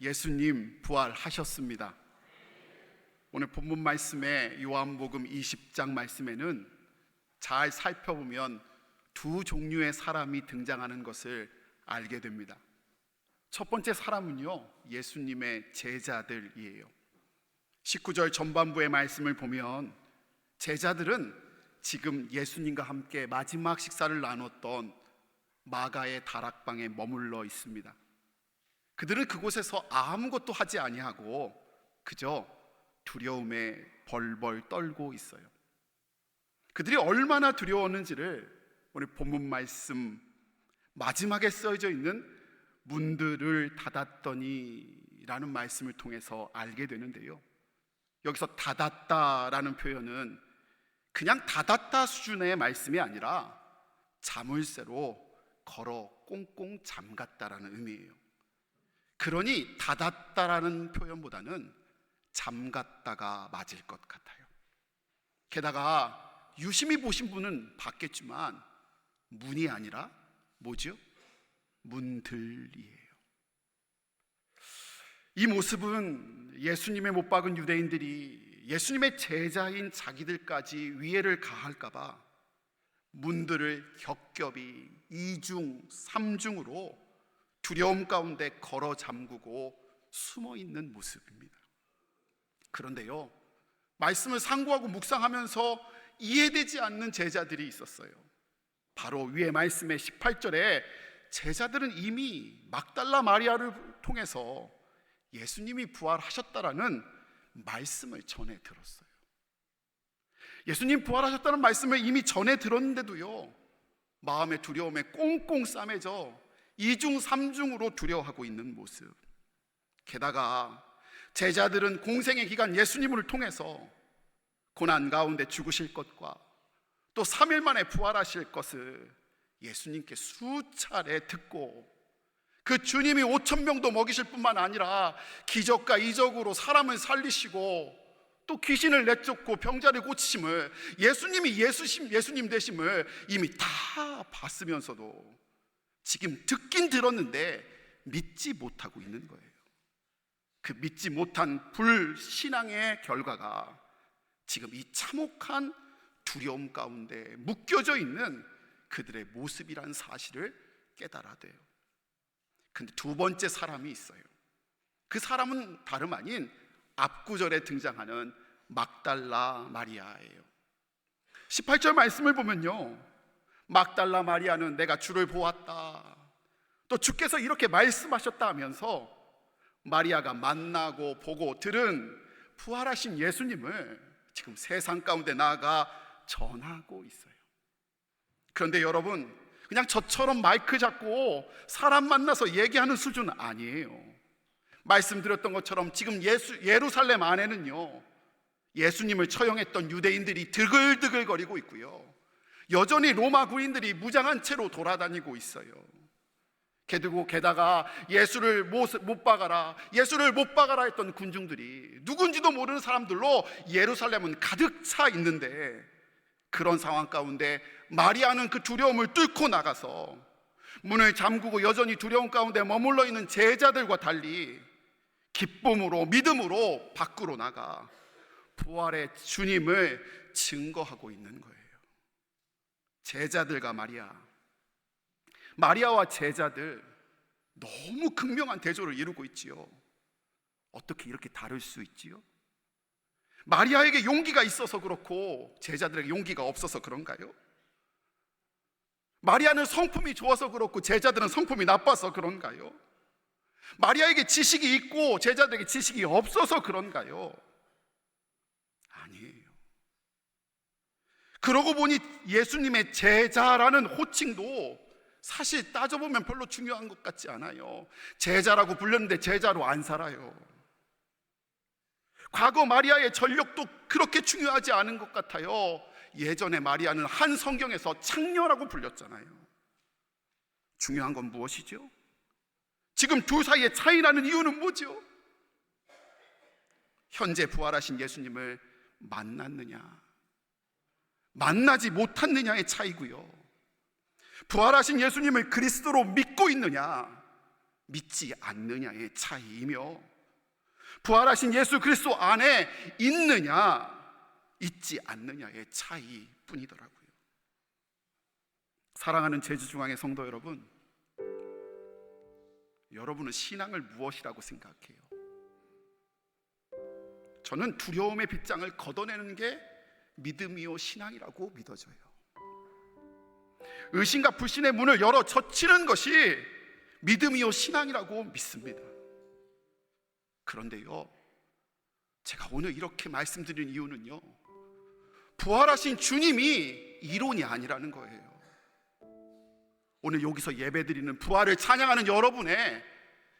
예수님 부활하셨습니다. 오늘 본문 말씀에 요한복음 20장 말씀에는 잘 살펴보면 두 종류의 사람이 등장하는 것을 알게 됩니다. 첫 번째 사람은요, 예수님의 제자들이에요. 19절 전반부의 말씀을 보면 제자들은 지금 예수님과 함께 마지막 식사를 나눴던 마가의 다락방에 머물러 있습니다. 그들은 그곳에서 아무것도 하지 아니하고 그저 두려움에 벌벌 떨고 있어요. 그들이 얼마나 두려웠는지를 오늘 본문 말씀 마지막에 써져 있는 문들을 닫았더니라는 말씀을 통해서 알게 되는데요. 여기서 닫았다라는 표현은 그냥 닫았다 수준의 말씀이 아니라 자물쇠로 걸어 꽁꽁 잠갔다라는 의미예요. 그러니 닫았다라는 표현보다는 잠갔다가 맞을 것 같아요. 게다가 유심히 보신 분은 봤겠지만 문이 아니라 뭐죠? 문들이에요. 이 모습은 예수님의 못 박은 유대인들이 예수님의 제자인 자기들까지 위해를 가할까봐 문들을 겹겹이 이중 삼중으로 두려움 가운데 걸어 잠그고 숨어 있는 모습입니다. 그런데요, 말씀을 상고하고 묵상하면서 이해되지 않는 제자들이 있었어요. 바로 위의 말씀의 18절에 제자들은 이미 막달라 마리아를 통해서 예수님이 부활하셨다라는 말씀을 전해 들었어요. 예수님 부활하셨다는 말씀을 이미 전해 들었는데도요, 마음의 두려움에 꽁꽁 싸매져 이중 삼중으로 두려워하고 있는 모습. 게다가 제자들은 공생의 기간 예수님을 통해서 고난 가운데 죽으실 것과 또 3일 만에 부활하실 것을 예수님께 수차례 듣고 그 주님이 5천 명도 먹이실 뿐만 아니라 기적과 이적으로 사람을 살리시고 또 귀신을 내쫓고 병자를 고치심을 예수님이 예수심 예수님 되심을 이미 다 봤으면서도 지금 듣긴 들었는데 믿지 못하고 있는 거예요. 그 믿지 못한 불신앙의 결과가 지금 이 참혹한 두려움 가운데 묶여져 있는 그들의 모습이란 사실을 깨달아야 돼요. 근데 두 번째 사람이 있어요. 그 사람은 다름 아닌 앞구절에 등장하는 막달라 마리아예요. 18절 말씀을 보면요. 막달라 마리아는 내가 주를 보았다. 또 주께서 이렇게 말씀하셨다 하면서 마리아가 만나고 보고 들은 부활하신 예수님을 지금 세상 가운데 나아가 전하고 있어요. 그런데 여러분, 그냥 저처럼 마이크 잡고 사람 만나서 얘기하는 수준 아니에요. 말씀드렸던 것처럼 지금 예수, 예루살렘 안에는요, 예수님을 처형했던 유대인들이 드글드글 거리고 있고요. 여전히 로마 구인들이 무장한 채로 돌아다니고 있어요. 그리고 게다가 예수를 못, 못 박아라, 예수를 못 박아라 했던 군중들이 누군지도 모르는 사람들로 예루살렘은 가득 차 있는데 그런 상황 가운데 마리아는 그 두려움을 뚫고 나가서 문을 잠그고 여전히 두려움 가운데 머물러 있는 제자들과 달리 기쁨으로 믿음으로 밖으로 나가 부활의 주님을 증거하고 있는 거예요. 제자들과 마리아 마리아와 제자들 너무 극명한 대조를 이루고 있지요. 어떻게 이렇게 다를 수 있지요? 마리아에게 용기가 있어서 그렇고 제자들에게 용기가 없어서 그런가요? 마리아는 성품이 좋아서 그렇고 제자들은 성품이 나빠서 그런가요? 마리아에게 지식이 있고 제자들에게 지식이 없어서 그런가요? 아니에요. 그러고 보니 예수님의 제자라는 호칭도 사실 따져보면 별로 중요한 것 같지 않아요. 제자라고 불렸는데 제자로 안 살아요. 과거 마리아의 전력도 그렇게 중요하지 않은 것 같아요. 예전에 마리아는 한 성경에서 창녀라고 불렸잖아요. 중요한 건 무엇이죠? 지금 둘 사이에 차이 나는 이유는 뭐죠? 현재 부활하신 예수님을 만났느냐, 만나지 못했느냐의 차이고요. 부활하신 예수님을 그리스도로 믿고 있느냐, 믿지 않느냐의 차이이며 부활하신 예수 그리스도 안에 있느냐 있지 않느냐의 차이 뿐이더라고요. 사랑하는 제주중앙의 성도 여러분, 여러분은 신앙을 무엇이라고 생각해요? 저는 두려움의 빗장을 걷어내는 게 믿음이요 신앙이라고 믿어져요. 의심과 불신의 문을 열어 젖히는 것이 믿음이요 신앙이라고 믿습니다. 그런데요, 제가 오늘 이렇게 말씀드린 이유는요, 부활하신 주님이 이론이 아니라는 거예요. 오늘 여기서 예배드리는 부활을 찬양하는 여러분의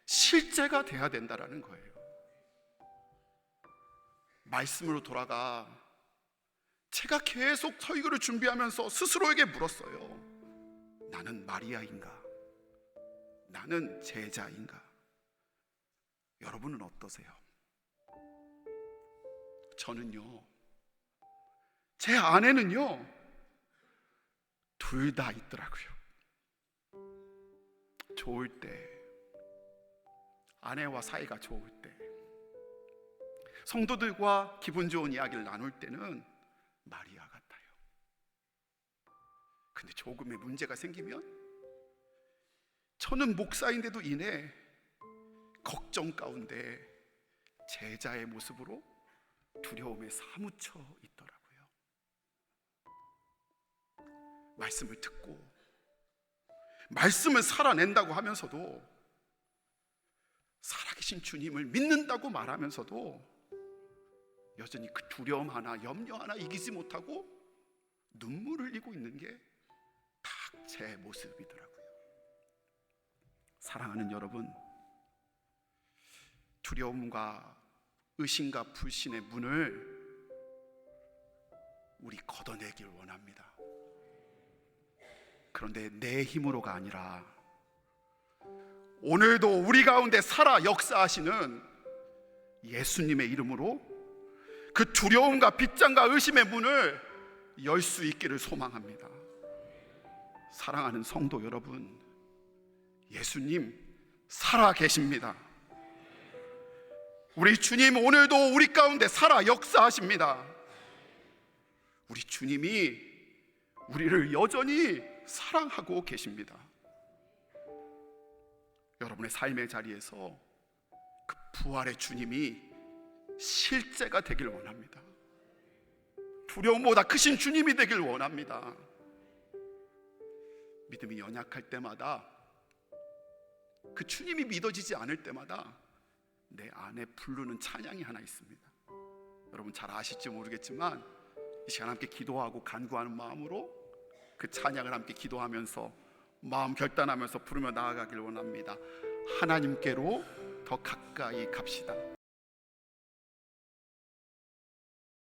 실제가 돼야 된다라는 거예요. 말씀으로 돌아가 제가 계속 설교를 준비하면서 스스로에게 물었어요. 나는 마리아인가? 나는 제자인가? 여러분은 어떠세요? 저는요, 제 안에는요, 둘 다 있더라고요. 좋을 때, 아내와 사이가 좋을 때, 성도들과 기분 좋은 이야기를 나눌 때는 마리아 같아요. 근데 조금의 문제가 생기면 저는 목사인데도 이내 걱정 가운데 제자의 모습으로 두려움에 사무쳐 있더라고요. 말씀을 듣고 말씀을 살아낸다고 하면서도 살아계신 주님을 믿는다고 말하면서도 여전히 그 두려움 하나, 염려 하나 이기지 못하고 눈물을 흘리고 있는 게딱 제 모습이더라고요. 사랑하는 여러분, 두려움과 의심과 불신의 문을 우리 걷어내길 원합니다. 그런데 내 힘으로가 아니라 오늘도 우리 가운데 살아 역사하시는 예수님의 이름으로 그 두려움과 빗장과 의심의 문을 열 수 있기를 소망합니다. 사랑하는 성도 여러분, 예수님 살아 계십니다. 우리 주님 오늘도 우리 가운데 살아 역사하십니다. 우리 주님이 우리를 여전히 사랑하고 계십니다. 여러분의 삶의 자리에서 그 부활의 주님이 실제가 되길 원합니다. 두려움보다 크신 주님이 되길 원합니다. 믿음이 연약할 때마다 그 주님이 믿어지지 않을 때마다 내 안에 부르는 찬양이 하나 있습니다. 여러분 잘 아실지 모르겠지만 이 시간 함께 기도하고 간구하는 마음으로 그 찬양을 함께 기도하면서 마음 결단하면서 부르며 나아가길 원합니다. 하나님께로 더 가까이 갑시다.